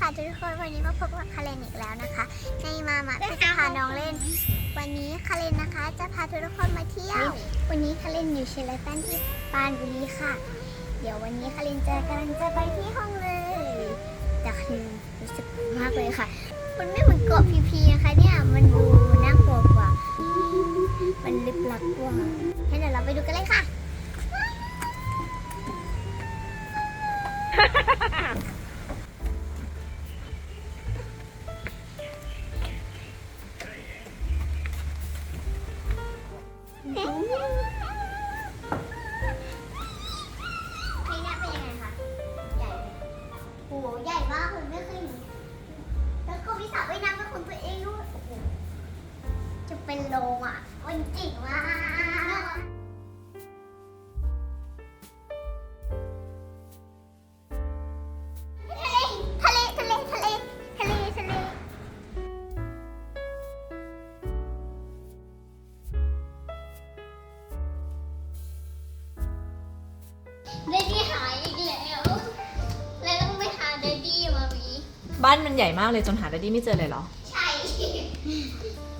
ค่ะทุกคนวันนี้มาพบกับคาเรนอีกแล้วนะคะ ในมามาที่จะพาน้องเล่น วันนี้คาเรนนะคะ จะพาทุกคนมาเที่ยว วันนี้คาเรนอยู่เชลตันที่ปรานบุรีค่ะ เดี๋ยววันนี้คาเรนจะกำลังจะไปที่ห้องเลยแต่คาเรนรู้สึกกลัวมากเลยค่ะ มันไม่เหมือนเกาะพีพีนะคะเนี่ยมันดูน่ากลัวกว่า มันลึกลับกว่างั้นเดี๋ยวเราไปดูกันเลยค่ะ ให้หน้าเป็นยังไงคะ ใหญ่ไหมโอ้โหใหญ่มากเลยไม่เคยเห็นแล้วก็มีสระว่ายน้ำเป็นของตัวเองด้วยโอ้โหจะเป็นโรงอะมันจริงมาก เดดดี้หายอีกแล้วแล้วต้องไปหาเดดดี้มามีบ้านมันใหญ่มากเลยจนหาดัดดี้ไม่เจอเลยเหรอ ใช่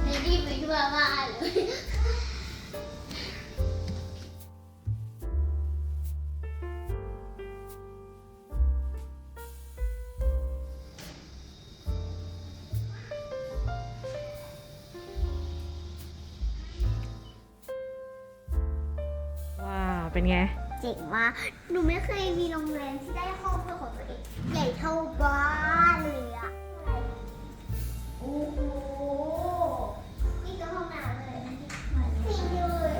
เดดดี้ไปทั่วบ้านเลยว้าวเป็นไง เจ๋งมากหนูไม่เคยมีโรงแรมที่ได้ห้องเป็นของตัวเองใหญ่เท่าบ้านเลยอะโอ้โห นี่ก็ห้องน้ำเลยจริงเลย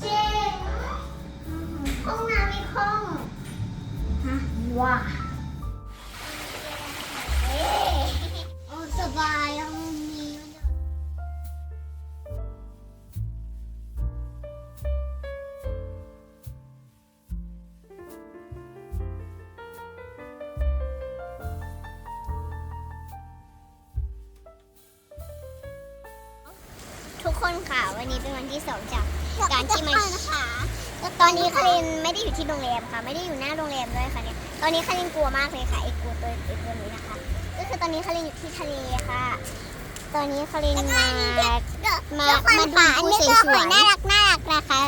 เจ๋งห้องน้ำมีห้องฮะว้า ทุกคนค่ะ วันนี้เป็นวันที่สองจากการที่มานะคะตอนนี้คารินไม่ได้อยู่ที่โรงแรมค่ะ ไม่ได้อยู่หน้าโรงแรมด้วยค่ะเนี่ยตอนนี้คารินกลัวมากเลยค่ะไอ้กลัวตัวไอ้ตัวนี้นะคะ ก็คือตอนนี้คารินอยู่ที่ทะเลค่ะ ตอนนี้คารินมา มามาดูผู้สวยๆน่ารักน่ารักนะคะ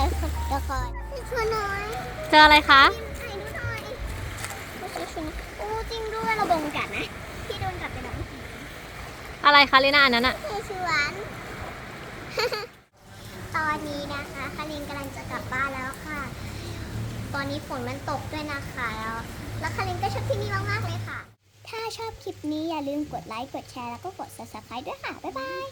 ทุกคนชวนน้อยเจออะไรคะถ่ายดูหน่อยโอ้จริงด้วยเราโดนกัดนะพี่โดนกัดไปแล้วอะไรคะเลน่าอันนั้นอะ ตอนนี้ฝนมันตกด้วยนะคะแล้วแล้วคารินก็ชอบที่นี่มากๆเลยค่ะ ถ้าชอบคลิปนี้อย่าลืมกดไลค์ กดแชร์แล้วก็กด subscribe ด้วยค่ะ บ๊ายบาย